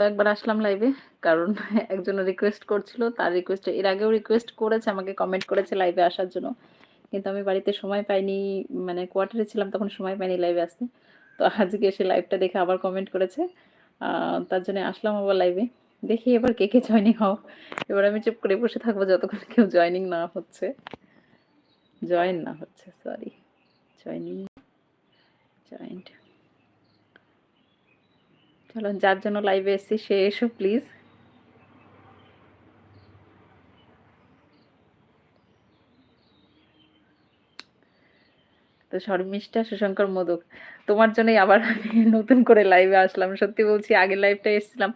একবার আসলাম লাইভে কারণ একজন রিকোয়েস্ট করছিল, তার রিকোয়েস্টে এর আগেও রিকোয়েস্ট করেছে, আমাকে কমেন্ট করেছে লাইভে আসার জন্য। কিন্তু আমি বাড়িতে সময় পাইনি মানে কোয়ার্টারে ছিলাম, তখন সময় পাইনি লাইভে আসতে। তো আজকে এসে লাইভটা দেখে আবার কমেন্ট করেছে। তার জন্য আসলাম আবার লাইভে দেখি এবার কে কে জয়নিং হও। এবার আমি চুপ করে বসে থাকব যতক্ষণ কেউ জয়নিং না হচ্ছে। জয়েন না হচ্ছে সরি জয়নিং জয়েন্ট চলো যার জন্য লাইভে এসেছি, সে এসো প্লিজ তো শর্মিষ্ঠা, সুশঙ্কর, মোদক, তোমার জন্যই আবার নতুন করে লাইভে আসলাম। সত্যি বলছি আগের লাইভটা এসেছিলাম,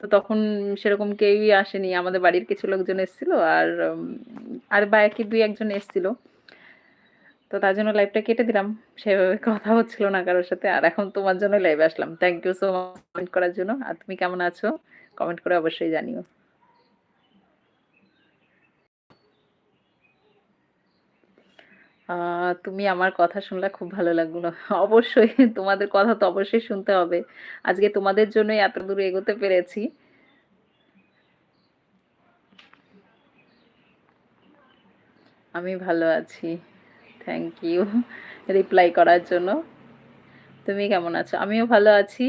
তো তখন সেরকম কেউই আসেনি। আমাদের বাড়ির কিছু লোকজন এসেছিল, আর আর বাকি দুই একজন এসেছিল। তো তার জন্য লাইভটা কেটে দিলাম। সেভাবে কথা হচ্ছিল না কারোর সাথে। আর এখন তোমার জন্য লাইভে আসলাম। Thank you so much comment করার জন্য। আর তুমি কেমন আছো? কমেন্ট করে অবশ্যই জানিও। তুমি আমার কথা শুনলে খুব ভালো লাগল। অবশ্যই, তোমাদের কথা তো অবশ্যই শুনতে হবে। আজকে তোমাদের জন্যই এত দূর এগোতে পেরেছি। আমি ভালো আছি। থ্যাংক ইউ রিপ্লাই করার জন্য। তুমি কেমন আছো? আমিও ভালো আছি।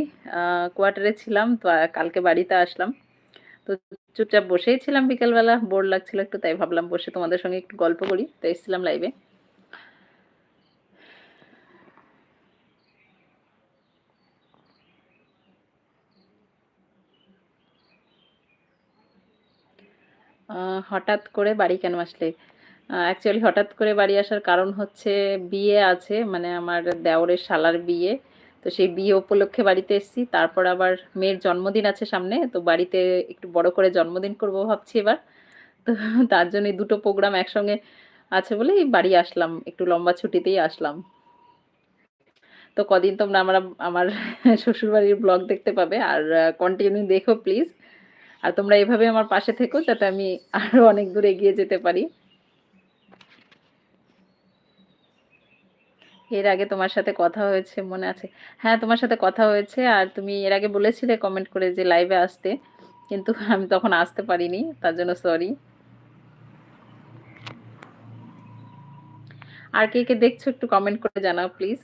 কোয়ার্টারে ছিলাম, তো কালকে বাড়িতে আসলাম। তো চুপচাপ বসেই ছিলাম বিকেলবেলা, বোর লাগছিল একটু, তাই ভাবলাম বসে তোমাদের সঙ্গে একটু গল্প করি। তো এসেছিলাম লাইভে হঠাৎ করে বাড়ি কেন আসলে? অ্যাকচুয়ালি হঠাৎ করে বাড়ি আসার কারণ হচ্ছে বিয়ে আছে মানে আমার দেওরের শালার বিয়ে। তো সেই বিয়ে উপলক্ষে বাড়িতে এসেছি, তারপর আবার মেয়ের জন্মদিন আছে সামনে, তো বাড়িতে একটু বড় করে জন্মদিন করব ভাবছি এবার। তো তার জন্য দুটো প্রোগ্রাম একসঙ্গে আছে বলেই বাড়ি আসলাম, একটু লম্বা ছুটিতেই আসলাম। তো কদিন তোমরা আমরা, আমার শ্বশুরবাড়ির ব্লগ দেখতে পাবে, আর কন্টিনিউ দেখো প্লিজ আর তোমরা এভাবে আমার পাশে থেকো, যাতে আমি আরও অনেক দূর এগিয়ে যেতে পারি। এর আগে তোমার সাথে কথা হয়েছে, মনে আছে? হ্যাঁ তোমার সাথে কথা হয়েছে আর তুমি এর আগে বলেছিলে কমেন্ট করে যে লাইভে আসতে, কিন্তু আমি তখন আসতে পারিনি, তার জন্য সরি আর কে কে দেখছ একটু কমেন্ট করে জানাও প্লিজ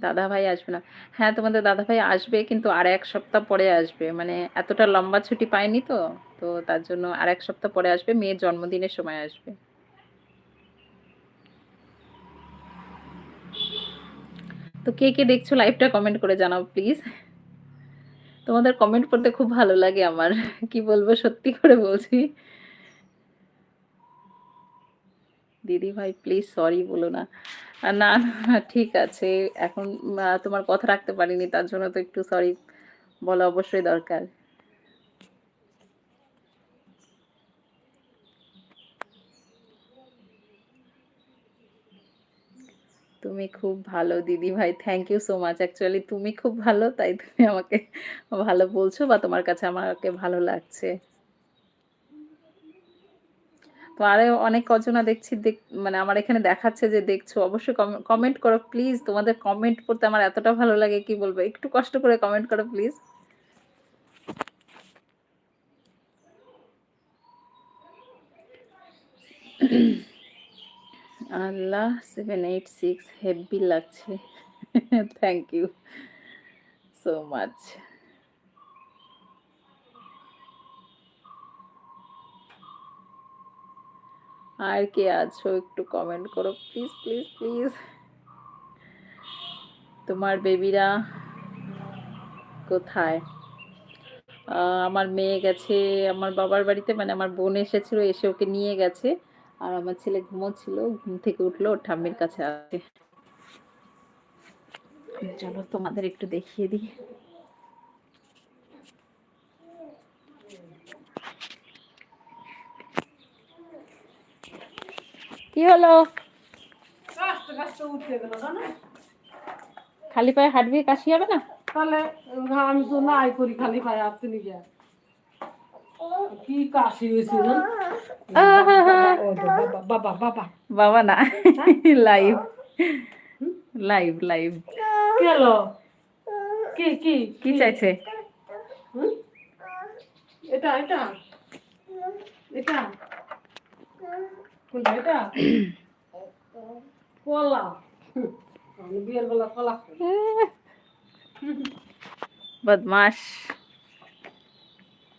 দাদা ভাই আসবে না। হ্যাঁ তোমাদের দাদা ভাই আসবে, কিন্তু আর এক সপ্তাহ পরে আসবে। মানে এতটা লম্বা ছুটি পায়নি তো তো তার জন্য আর এক সপ্তাহ পরে আসবে, মেয়ের জন্মদিনের সময় আসবে। তো কে কে দেখছ লাইভটা কমেন্ট করে জানাও প্লিজ তোমাদের কমেন্ট পড়তে খুব ভালো লাগে আমার। কি বলব, সত্যি করে বলছি। দিদি ভাই প্লিজ সরি বলো না। না না ঠিক আছে। এখন তোমার কথা রাখতে পারিনি, তার জন্য তো একটু সরি বলা অবশ্যই দরকার। তুমি খুব ভালো দিদি ভাই thank you so much actually তুমি খুব ভালো, তাই তুমি আমাকে ভালো বলছো বা তোমার কাছে আমাকে ভালো লাগছে। তো আরে অনেক কজনা দেখছি, দেখ মানে আমার এখানে দেখাচ্ছে যে দেখছ, অবশ্যই কমেন্ট করো প্লিজ তোমাদের কমেন্ট পড়তে আমার এতটা ভালো লাগে, কি বলব? একটু কষ্ট করে কমেন্ট করো please Allah seven eight six heavy লাগছে। থ্যাংক ইউ সো মাচ আর কে আছো একটু কমেন্ট করো প্লিজ প্লিজ প্লিজ তোমার বেবিরা কোথায়? আমার মেয়ে গেছে, আমার বাবার বাড়িতে মানে আমার বোন এসেছিল, এসে ওকে নিয়ে গেছে। আর আমার ছেলে ঘুমোচ্ছিল, ঘুম থেকে উঠল, ঠাম্মির কাছে আছে চলো তোমাদের একটু দেখিয়ে দিই। কি হলো? খালি পায়ে হাঁটবি, কাশি হবে না? তাহলে আমি তো নাই করি, খালি পায়ে হাঁটতে নিয়ে কি কাশি হয়েছে বাবা বাবা বাবা। না লাইভ। Live live. কি হলো? কি কি কি চাইছে? এটা এটা। এটা। কোনটা এটা? কলা। আমি বিয়ের বেলা কলা খাই।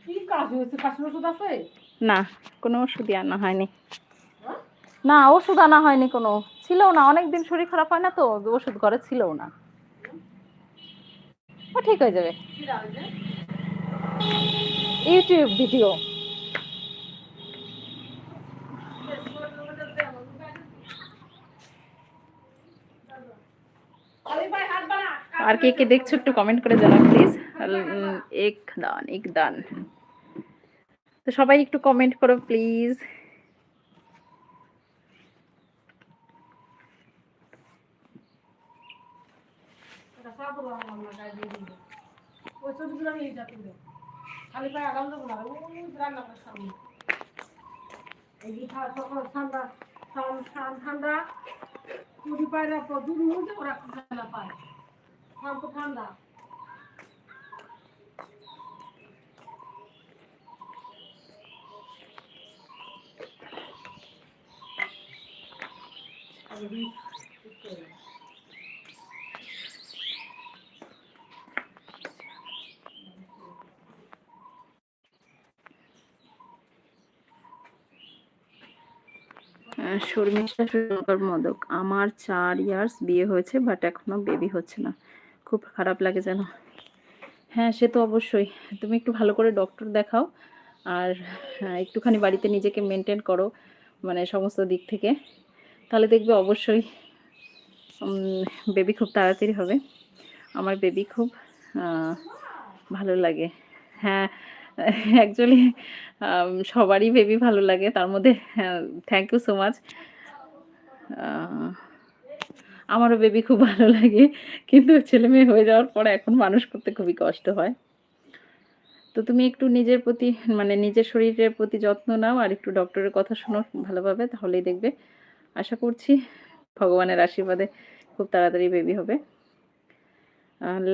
বদমাস কি কাশি হয়েছে? কাশির ওষুধ আছে? না কোনো ওষুধই আনা হয়নি। হ্যাঁ? না ওষুধ আনা হয়নি কোনো। ছিল না অনেকদিন শরীর খারাপ হয় না তো ওষুধ ঘরে ছিল না। ও ঠিক হয়ে যাবে। YouTube video. আর কে কে দেখছ একটু কমেন্ট করে জানাও প্লিজ এক দান এক দান তো সবাই একটু কমেন্ট করো প্লিজ ঠান্ডা ঠান- ঠান- ঠান্ডা পায় না ওরা পায় ঠান্ডা ঠান্ডা শর্মিষ্ঠা মদক। আমার চার ইয়ার্স বিয়ে হয়েছে বাট এখনও বেবি হচ্ছে না। খুব খারাপ লাগে যেন। হ্যাঁ সে তো অবশ্যই। তুমি একটু ভালো করে ডক্টর দেখাও। আর হ্যাঁ, একটুখানি বাড়িতে নিজেকে মেনটেন করো মানে সমস্ত দিক থেকে। তাহলে দেখবে অবশ্যই বেবি খুব তাড়াতাড়ি হবে। আমার বেবি খুব ভালো লাগে। হ্যাঁ অ্যাকচুয়ালি সবারই বেবি ভালো লাগে। তার মধ্যে থ্যাংক ইউ সো মাচ আমারও বেবি খুব ভালো লাগে। কিন্তু ছেলে মেয়ে হয়ে যাওয়ার পরে এখন মানুষ করতে খুবই কষ্ট হয়। তো তুমি একটু নিজের প্রতি মানে নিজের শরীরের প্রতি যত্ন নাও আর একটু ডক্টরের কথা শোনো ভালোভাবে, তাহলেই দেখবে। আশা করছি ভগবানের আশীর্বাদে খুব তাড়াতাড়ি বেবি হবে।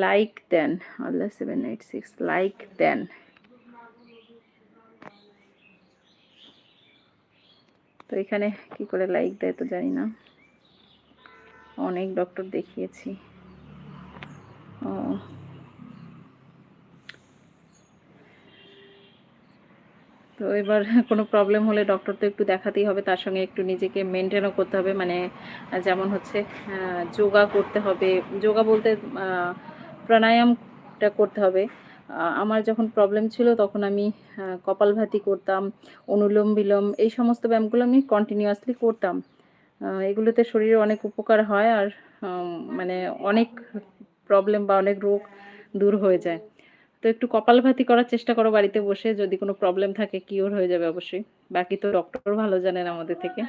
লাইক দেন, আল্লাহ সেভেন এইট সিক্স লাইক দেন। তো এখানে কি করে লাইক দেয় তো জানি না। অনেক ডক্টর দেখিয়েছি। ও। তো এবার কোনো প্রবলেম হলে ডক্টর তো একটু দেখাতেই হবে, তার সঙ্গে একটু নিজেকে মেনটেনও করতে হবে। মানে যেমন হচ্ছে যোগা করতে হবে। যোগা বলতে প্রাণায়ামটা করতে হবে। আমার যখন প্রবলেম ছিল তখন আমি কপালভাতি করতাম অনুলোম বিলোম এই সমস্ত ব্যায়ামগুলো আমি কন্টিনিউয়াসলি করতাম। এগুলোতে শরীরে অনেক উপকার হয় আর মানে অনেক প্রবলেম বা অনেক রোগ দূর হয়ে যায়। তো একটু কপালভাতি করার চেষ্টা করো বাড়িতে বসে, যদি কোনো প্রবলেম থাকে কিওর হয়ে যাবে অবশ্যই। বাকি তো ডক্টর ভালো জানেন আমাদের থেকে।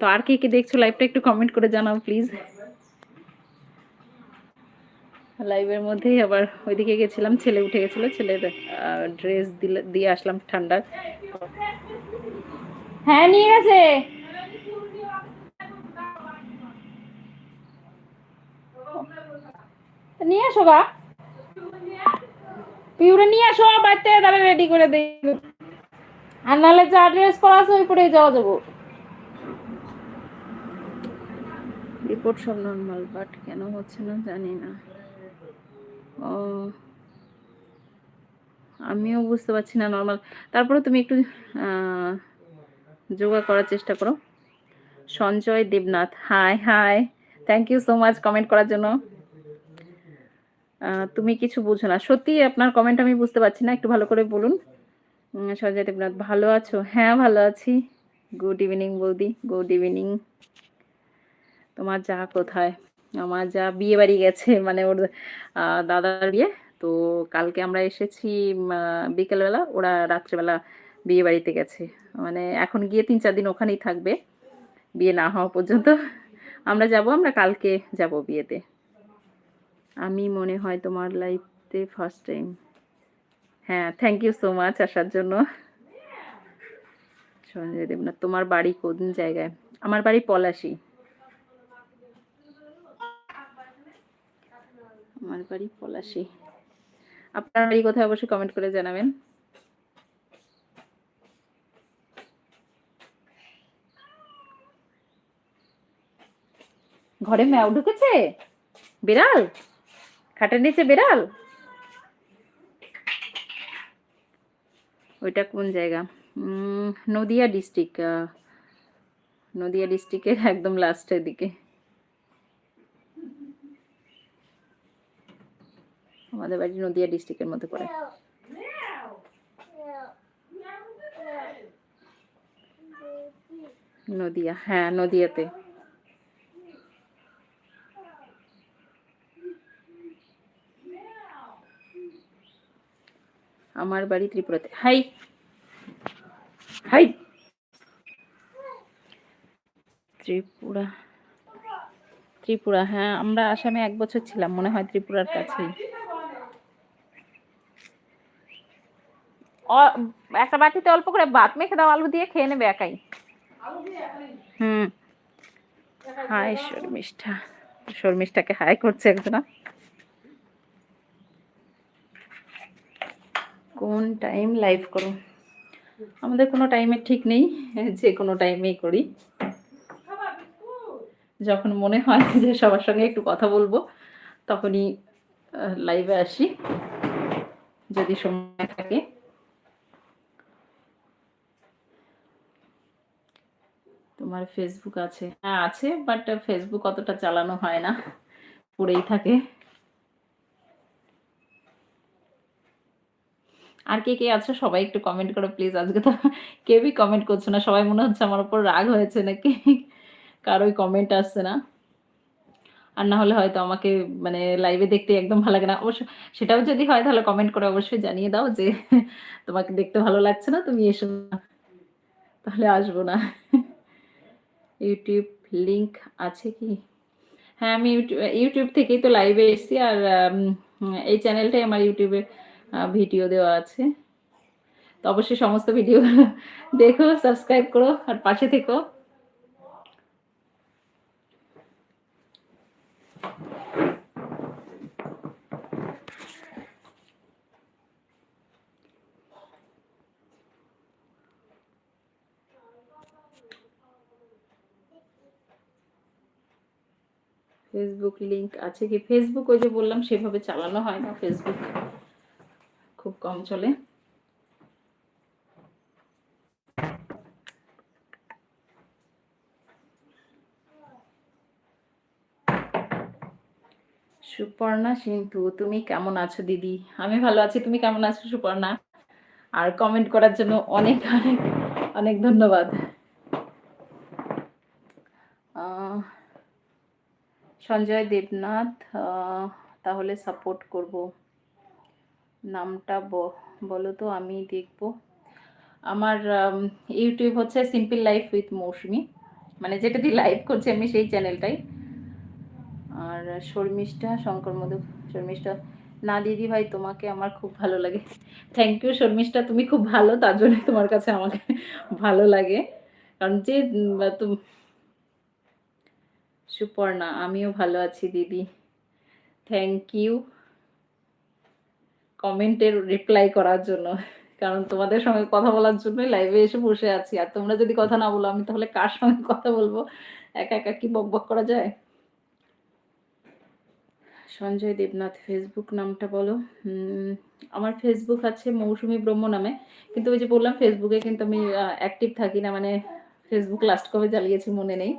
তো আর কে কে দেখছ লাইভটা একটু কমেন্ট করে জানাও প্লিজ লাইভের মধ্যেই আবার ওইদিকে গেছিলাম, ছেলে উঠে গেছিল, ছেলের ড্রেস দিয়ে আসলাম ঠান্ডার। হ্যাঁ নিয়ে গেছে। নিয়ে আসো গা। পিউরে নিয়ে আসো বাড়িতে তাহলে রেডি করে দেই আর নাহলে যা ড্রেস পরা আছে ওই পরেই যাওয়া যাব। রিপোর্ট সব নর্মাল বাট কেন হচ্ছে না জানি না। ও আমিও বুঝতে পারছি না নর্মাল তারপরে তুমি একটু আহ, যোগা করার চেষ্টা করো। Sanjay Debnath hi hi thank you so much comment করার জন্য। তুমি কিছু বুঝো না। সত্যি আপনার কমেন্ট আমি বুঝতে পারছি না, একটু ভালো করে বলুন। সঞ্জয় দেবনাথ, ভালো আছো? হ্যাঁ ভালো আছি। গুড ইভিনিং বৌদি। গুড ইভিনিং তোমার যা কোথায়? আমার যা বিয়ে বাড়ি গেছে মানে ওর দাদার বিয়ে। তো কালকে আমরা এসেছি বিকেলবেলা। ওরা রাত্রেবেলা বিয়ে বাড়িতে গেছে। মানে এখন গিয়ে তিন চার দিন ওখানেই থাকবে। বিয়ে না হওয়া পর্যন্ত আমরা যাব, আমরা কালকে যাব বিয়েতে। আমি মনে হয় তোমার লাইফতে ফার্স্ট টাইম হ্যাঁ থ্যাংক ইউ সো মাচ আসার জন্য। সঞ্জয় দেবনাথ, তোমার বাড়ি কোন জায়গায়? আমার বাড়ি পলাশি। আমার বাড়ি পলাশি। আপনার বাড়ি কোথায় অবশ্যই কমেন্ট করে জানাবেন। ঘরে ম্যাও ঢুকেছে? বিড়াল? খাটের নিচে বিড়াল? ওইটা কোন জায়গা? নদিয়া ডিস্ট্রিক্ট নদিয়া ডিস্ট্রিক্টের একদম লাস্টের দিকে। আমাদের বাড়ি নদিয়া ডিস্ট্রিক্টের মধ্যে পড়ে। নদিয়া হ্যাঁ নদিয়াতে। আমার বাড়ি ত্রিপুরাতে। হাই। হাই। ত্রিপুরা। ত্রিপুরা হ্যাঁ আমরা আসামে এক বছর ছিলাম মনে হয় ত্রিপুরার কাছেই। একটা বাটিতে অল্প করে ভাত মেখে দাও আলু দিয়ে খেয়ে নেবে একাই। হুম। হাই শর্মিষ্ঠা। শর্মিষ্ঠাকে হাই করছে একজনা। কোন টাইম লাইভ করো। আমাদের কোনো টাইমের ঠিক নেই, যে কোনো টাইমেই করি। যখন মনে হয় যে সবার সঙ্গে একটু কথা বলব, তখনই লাইভে আসি। যদি সময় থাকে। তোমার ফেসবুক আছে। হ্যাঁ আছে বাট ফেসবুক অতটা চালানো হয় না। পড়েই থাকে। আর কে কে আছো সবাই একটু কমেন্ট করো প্লিজ আজকে তো কেউই কমেন্ট করছ না, সবাই মনে হচ্ছে আমার উপর রাগ হয়েছে নাকি? কারোই কমেন্ট আসছে না। আর না হলে হয়তো আমাকে মানে লাইভে দেখতে একদম ভালো লাগে না। অবশ্য সেটাও যদি হয় তাহলে কমেন্ট করে অবশ্যই জানিয়ে দাও যে তোমাকে দেখতে ভালো লাগছে না, তুমি এসো। না তাহলে আসব না। ইউটিউব লিংক আছে কি? হ্যাঁ আমি ইউটিউব ইউটিউব থেকেই তো লাইভে এসেছি আর এই চ্যানেলটাই আমার ইউটিউবে ভিডিও দেওয়া আছে। তো অবশ্যই সমস্ত ভিডিও দেখো সাবস্ক্রাইব করো, আর পাশে থেকো। ফেসবুক লিংক আছে কি? ফেসবুক ওই যে বললাম, সেভাবে চালানো হয় না ফেসবুক খুব কম চলে। সুপর্ণা সিন্ধু, তুমি কেমন আছো দিদি? আমি ভালো আছি, তুমি কেমন আছো সুপর্ণা? আর কমেন্ট করার জন্য অনেক অনেক অনেক ধন্যবাদ। সঞ্জয় দেবনাথ তাহলে সাপোর্ট করব। নামটা বলো তো আমি দেখব। আমার ইউটিউব হচ্ছে সিম্পল লাইফ উইথ মৌসুমি মানে যেটা দিয়ে লাইভ করছি আমি সেই চ্যানেলটাই আর শর্মিষ্ঠা, শঙ্কর মধু, শর্মিষ্ঠা, না দিদি ভাই, তোমাকে আমার খুব ভালো লাগে। থ্যাংক ইউ শর্মিষ্ঠা, তুমি খুব ভালো, তার জন্য তোমার কাছে আমাকে ভালো লাগে। কারণ যে সুপর্ণা, আমিও ভালো আছি দিদি। থ্যাংক ইউ কমেন্টের রিপ্লাই করার জন্য। কারণ তোমাদের সঙ্গে কথা বলার জন্যই লাইভে এসে বসে আছি। আর তোমরা যদি কথা না বলো, আমি তাহলে কার সঙ্গে কথা বলব? একা একা কি বক বক করা যায়? সঞ্জয় দেবনাথ ফেসবুক নামটা বলো। আমার ফেসবুক আছে মৌসুমী ব্রহ্ম নামে। কিন্তু ওই যে বললাম ফেসবুকে কিন্তু আমি অ্যাক্টিভ থাকি না। মানে ফেসবুক লাস্ট কবে চালিয়েছি মনে নেই।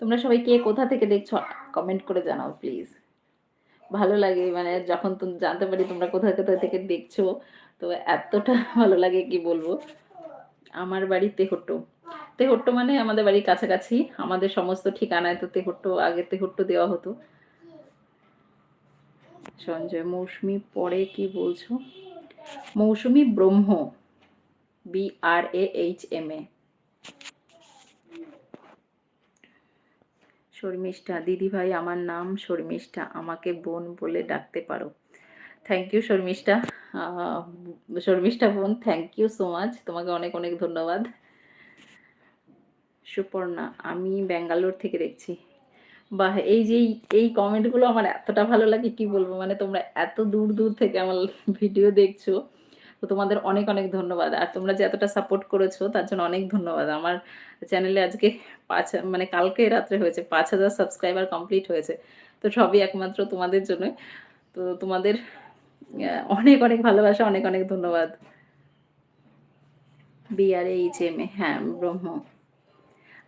তোমরা সবাই কে কোথা থেকে দেখছ কমেন্ট করে জানাও প্লিজ ভালো লাগে মানে যখন তুমি জানতে পারি তোমরা কোথা কোথা থেকে দেখছ, তো এতটা ভালো লাগে কি বলব? আমার বাড়ি তেহট্ট। তেহট্ট মানে আমাদের বাড়ির কাছাকাছি, আমাদের সমস্ত ঠিকানায় তো তেহট্ট, আগে তেহট্ট দেওয়া হতো। সঞ্জয়, মৌসুমি পরে কি বলছো? Mousumi Brahma B R A H M A Sharmistha. দিদি ভাই আমার নাম শর্মিষ্ঠা। আমাকে বোন বলে ডাকতে পারো। Thank you Sharmistha. শর্মিষ্ঠা বোন থ্যাংক ইউ সো মাচ তোমাকে অনেক অনেক ধন্যবাদ। সুপর্ণা, আমি ব্যাঙ্গালোর থেকে দেখছি। বাহ, এই যে, এই কমেন্টগুলো আমার এতটা ভালো লাগে, কি বলব? মানে তোমরা এত দূর দূর থেকে আমার ভিডিও দেখছ। তো তোমাদের অনেক অনেক ধন্যবাদ। আর তোমরা যে এতটা সাপোর্ট করেছ, তার জন্য অনেক ধন্যবাদ। আমার চ্যানেলে আজকে পাঁচ মানে কালকে রাত্রে হয়েছে পাঁচ হাজার সাবস্ক্রাইবার কমপ্লিট হয়েছে। তো সবই একমাত্র তোমাদের জন্যই। তো তোমাদের অনেক অনেক ভালোবাসা, অনেক অনেক ধন্যবাদ। বিআরএইচএমএ হ্যাঁ ব্রহ্ম।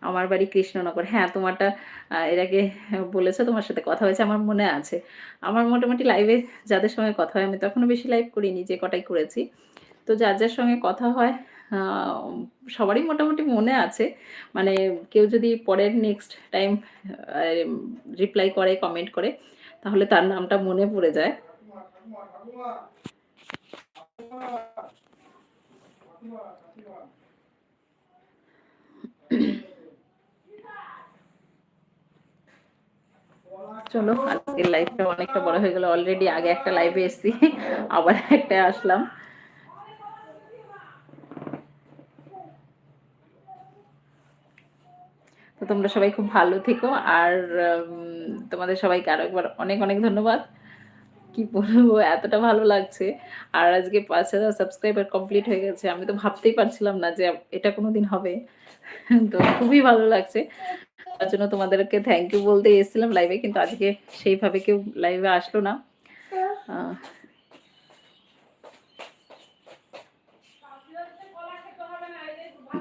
আমার বাড়ি কৃষ্ণনগর। হ্যাঁ তোমারটা এর আগে বলেছ, তোমার সাথে কথা হয়েছে, আমার মনে আছে। আমার মোটামুটি লাইভে যাদের সঙ্গে কথা হয়, আমি তখনও বেশি লাইভ করিনি, যে কটাই করেছি। তো যার যার সঙ্গে কথা হয় সবারই মোটামুটি মনে আছে। মানে কেউ যদি পরের নেক্সট টাইম রিপ্লাই করে কমেন্ট করে, তাহলে তার নামটা মনে পড়ে যায়। চলো, আজকের লাইভটা অনেকটা বড় হয়ে গেল। অলরেডি আগে একটা লাইভে এসেছি, আবার একটা আসলাম। তো তোমরা সবাই খুব ভালো থেকো, আর তোমাদের সবাইকে আরও একবার অনেক অনেক ধন্যবাদ। কি বলব, এতটা ভালো লাগছে। আর আজকে পাঁচ হাজার সাবস্ক্রাইবার কমপ্লিট হয়ে গেছে। আমি তো ভাবতেই পারছিলাম না যে এটা কোনোদিন হবে। তো খুবই ভালো লাগছে। তার জন্য তোমাদেরকে থ্যাংক ইউ বলতে এসেছিলাম লাইভে কিন্তু আজকে সেইভাবে কেউ লাইভে আসলো না।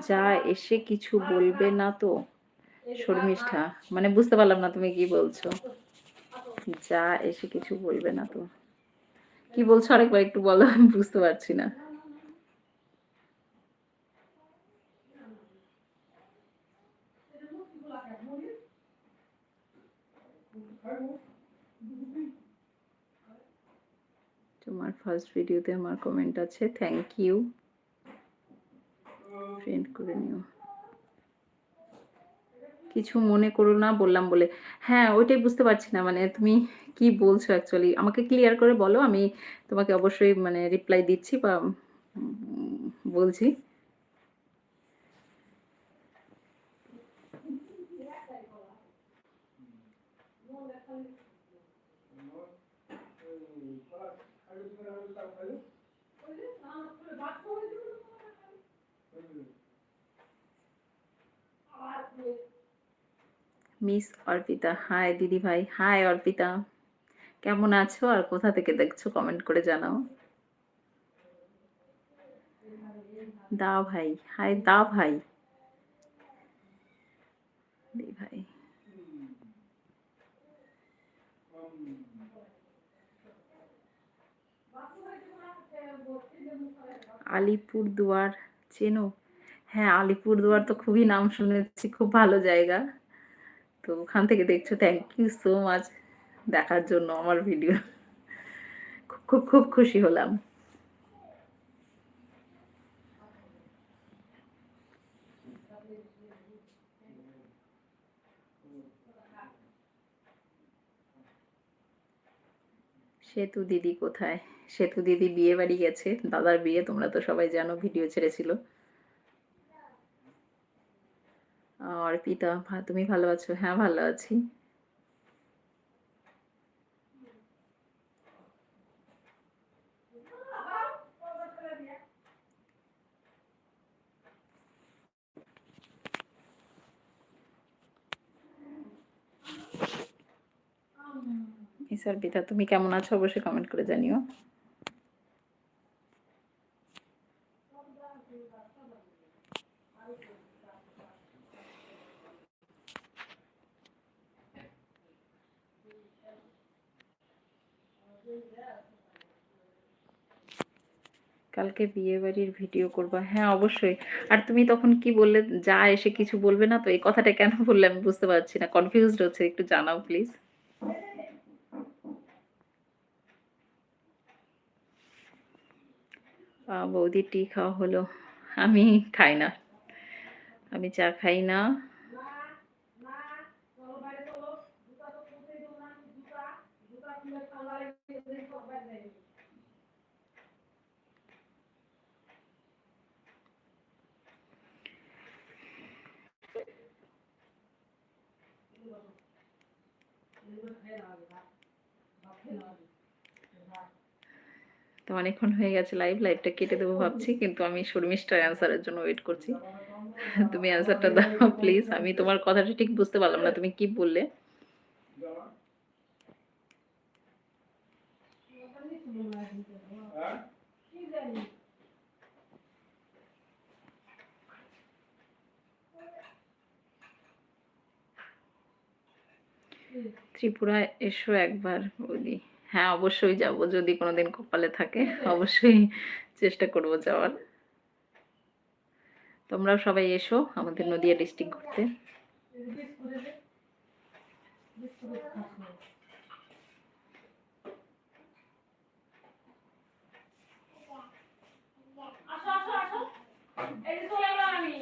যা এসে কিছু বলবে না তো, শর্মিষ্ঠা। মানে বুঝতে পারলাম না তুমি কি বলছো। যা এসে কিছু বলবে না তো। কি বলছো আরেকবার একটু বলো বুঝতে পারছি না। তোমার ফার্স্ট ভিডিওতে আমার কমেন্ট আছে থ্যাংক ইউ ফ্রেন্ড করে নিও। কিছু মনে করো না, বললাম বলে হ্যাঁ ওইটাই বুঝতে পারছি না মানে তুমি কি বলছো অ্যাকচুয়ালি আমাকে ক্লিয়ার করে বলো, আমি তোমাকে অবশ্যই মানে রিপ্লাই দিচ্ছি বা বলছি। মিস অর্পিতা, হাই দিদি ভাই হাই অর্পিতা। কেমন আছো আর কোথা থেকে দেখছ কমেন্ট করে জানাও। দা ভাই, হাই দা ভাই। দি ভাই আলিপুর দুয়ার চেনো? হ্যাঁ আলিপুর দুয়ার তো খুবই নাম শুনেছি, খুব ভালো জায়গা। তো ওখান থেকে দেখছ থ্যাংক ইউ সো মাচ দেখার জন্য আমার ভিডিও খুব খুব খুব খুশি হলাম। সেতু দিদি কোথায়? সেতু দিদি বিয়ে বাড়ি গেছে, দাদার বিয়ে, তোমরা তো সবাই জানো ভিডিও ছেড়েছিল। অর্পিতা তুমি ভালো আছো? হ্যাঁ ভালো আছি। মিস অর্পিতা তুমি কেমন আছো? অবশ্যই কমেন্ট করে জানিও। কালকে বিয়ে বাড়ির ভিডিও করবা। হ্যাঁ অবশ্যই। আর তুমি তখন কি বললে? যা এসে কিছু বলবে না তো? এই কথাটা কেন বললে? আমি বুঝতে পারছি না। কনফিউজড হচ্ছে। একটু জানাও প্লিজ বৌদি টি খাওয়া হলো। আমি খাই না। আমি চা খাই না। তো অনেকক্ষণ হয়ে গেছে লাইভ লাইভটা কেটে দেবো ভাবছি, কিন্তু আমি শর্মিষ্ঠার অ্যান্সারের জন্য ওয়েট করছি। তুমি অ্যান্সারটা দাও প্লিজ আমি তোমার কথাটা ঠিক বুঝতে পারলাম না, তুমি কি বললে? ত্রিপুরা এসো একবার, বলি। হ্যাঁ অবশ্যই যাব। যদি কোনোদিন কপালে থাকে অবশ্যই চেষ্টা করব যাওয়ার। তোমরাও সবাই এসো আমাদের নদিয়া ডিস্ট্রিক্ট ঘুরতে আসো আসো আসো এই যে চলে এলাম আমি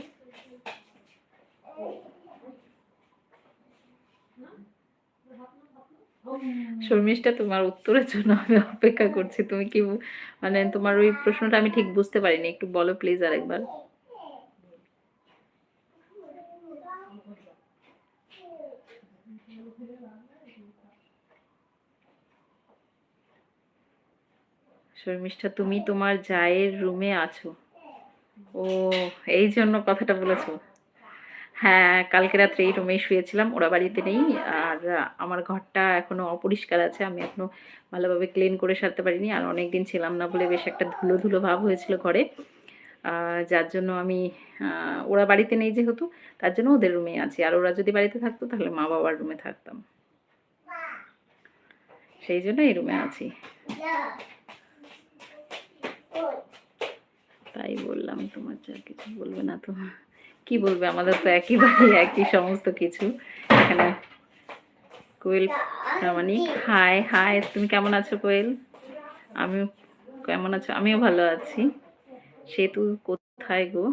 শর্মিষ্ঠা, তোমার উত্তরের জন্য আমি অপেক্ষা করছি। তুমি কি মানে তোমার ওই প্রশ্নটা আমি ঠিক বুঝতে পারিনি। একটু বলো প্লিজ আরেকবার। শর্মিষ্ঠা, তুমি তোমার জায়ের রুমে আছো। ও, এই জন্য কথাটা বলেছ? হ্যাঁ কালকে রাত্রে এই রুমেই শুয়েছিলাম, ওরা বাড়িতে নেই, আর আমার ঘরটা এখনও অপরিষ্কার আছে, আমি এখনও ভালোভাবে ক্লিন করে সারতে পারিনি, আর অনেক দিন ছিলাম না বলে বেশ একটা ধুলো ধুলো ভাব হয়েছিল ঘরে। যার জন্য আমি ওরা বাড়িতে নেই যেহেতু, তার জন্য ওদের রুমে আছি, আর ওরা যদি বাড়িতে থাকতো তাহলে মা বাবার রুমে থাকতাম। সেই জন্য এই রুমে আছি। তাই বললাম, তোমার যা কিছু বলবে না তো। কি বলবে? আমাদের তো একই বাড়ি একই সমস্ত কিছু। এখানে কোয়েল প্রামাণিক হাই হাই তুমি কেমন আছো কোয়েল? আমি কেমন আছো? আমিও ভালো আছি। সেতু কোথায় গো?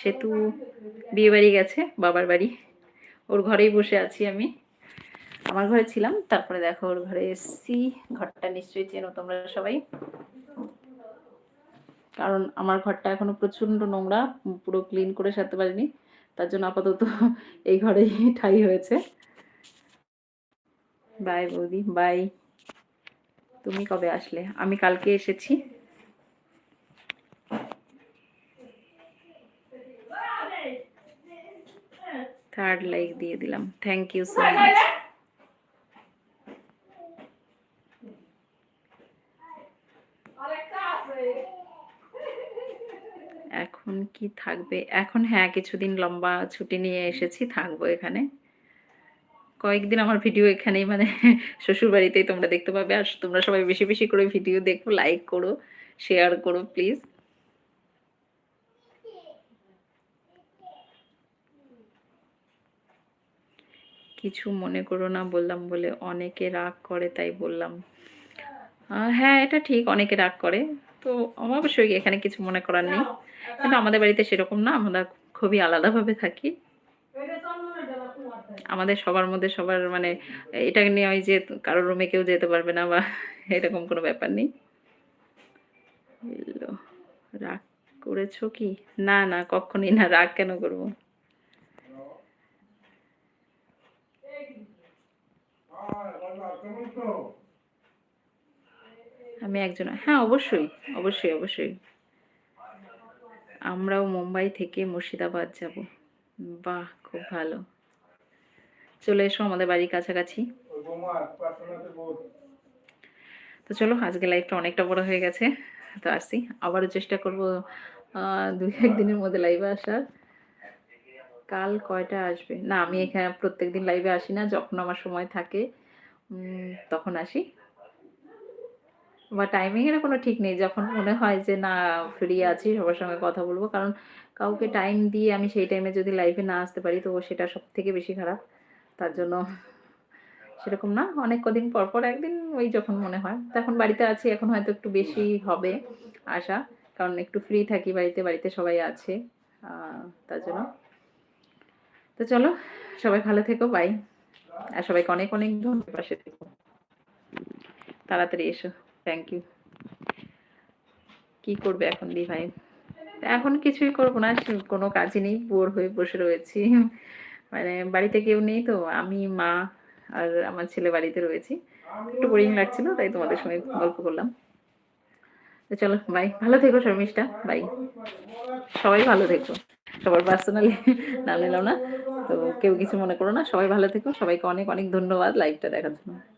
সেতু বিয়ে বাড়ি গেছে, বাবার বাড়ি। ওর ঘরেই বসে আছি আমি। আমার ঘরে ছিলাম, তারপরে দেখো ওর ঘরে এসছি। ঘরটা নিশ্চয়ই চেনো তোমরা সবাই। কারণ আমার ঘরটা এখনও প্রচণ্ড নোংরা, পুরো ক্লিন করে সারতে পারিনি। তার জন্য আপাতত এই ঘরেই ঠাই হয়েছে। বাই বৌদি বাই তুমি কবে আসলে? আমি কালকে এসেছি। থার্ড লাইক দিয়ে দিলাম। থ্যাংক ইউ সো মাচ আরেকটা আছে এখন কি থাকবে? এখন হ্যাঁ কিছুদিন লম্বা ছুটি নিয়ে এসেছি, থাকব এখানে। কয়েকদিন আমার ভিডিও এখানেই মানে শ্বশুর বাড়িতেই তোমরা দেখতে পাবে। আর তোমরা সবাই বেশি বেশি করে ভিডিও দেখো লাইক করো শেয়ার করো প্লিজ কিছু মনে করো না, বললাম বলে অনেকে রাগ করে, তাই বললাম। হ্যাঁ এটা ঠিক, অনেকে রাগ করে। তো অবশ্যই এখানে কিছু মনে করার নেই। কিন্তু আমাদের বাড়িতে সেরকম না, আমরা খুবই আলাদাভাবে থাকি। আমাদের সবার মধ্যে সবার মানে এটা নিয়ে ওই যে কারোর রুমে কেউ যেতে পারবে না বা এরকম কোনো ব্যাপার নেই। রাগ করেছ কি? না না, কখনই না, রাগ কেন করব? আমি একজন হ্যাঁ অবশ্যই অবশ্যই অবশ্যই। আমরাও মুম্বাই থেকে মুর্শিদাবাদ যাব। বাহ, খুব ভালো। চলে এসো আমাদের বাড়ির কাছাকাছি। তো চলো, আজকে লাইভটা অনেকটা বড় হয়ে গেছে। তো আসি, আবারও চেষ্টা করব দুই একদিনের মধ্যে লাইভে আসার। কাল কয়টা আসবে? না, আমি এখানে প্রত্যেকদিন লাইভে আসি না, যখন আমার সময় থাকে তখন আসি। বা টাইমিং এর কোনো ঠিক নেই। যখন মনে হয় যে না ফ্রি আছি সবার সঙ্গে কথা বলব। কারণ কাউকে টাইম দিয়ে আমি সেই টাইমে যদি লাইফে না আসতে পারি তো সেটা সব থেকে বেশি খারাপ। তার জন্য সেরকম না। অনেক কদিন পর পর একদিন ওই যখন মনে হয়। তখন বাড়িতে আছি এখন হয়তো একটু বেশি হবে আসা কারণ একটু ফ্রি থাকি বাড়িতে বাড়িতে সবাই আছে তার জন্য। তো চলো সবাই ভালো থেকো বাই আর সবাইকে অনেক অনেক ধন্যবাদ। পাশে থেকো। তাড়াতাড়ি এসো। থ্যাংক ইউ কি করবে এখন দি ভাই এখন কিছুই করব না কোনো কাজই নেই, বোর হয়ে বসে রয়েছি। মানে বাড়িতে কেউ নেই তো, আমি, মা আর আমার ছেলে বাড়িতে রয়েছি। একটু বোরিং লাগছিল, তাই তোমাদের সঙ্গে গল্প করলাম। তো চলো বাই ভালো থেকো শর্মিষ্ঠা বাই সবাই ভালো থেকো। সবার পার্সোনালি নাম নিলাম না। তো কেউ কিছু মনে করো না, সবাই ভালো থেকো। সবাইকে অনেক অনেক ধন্যবাদ লাইভটা দেখার জন্য।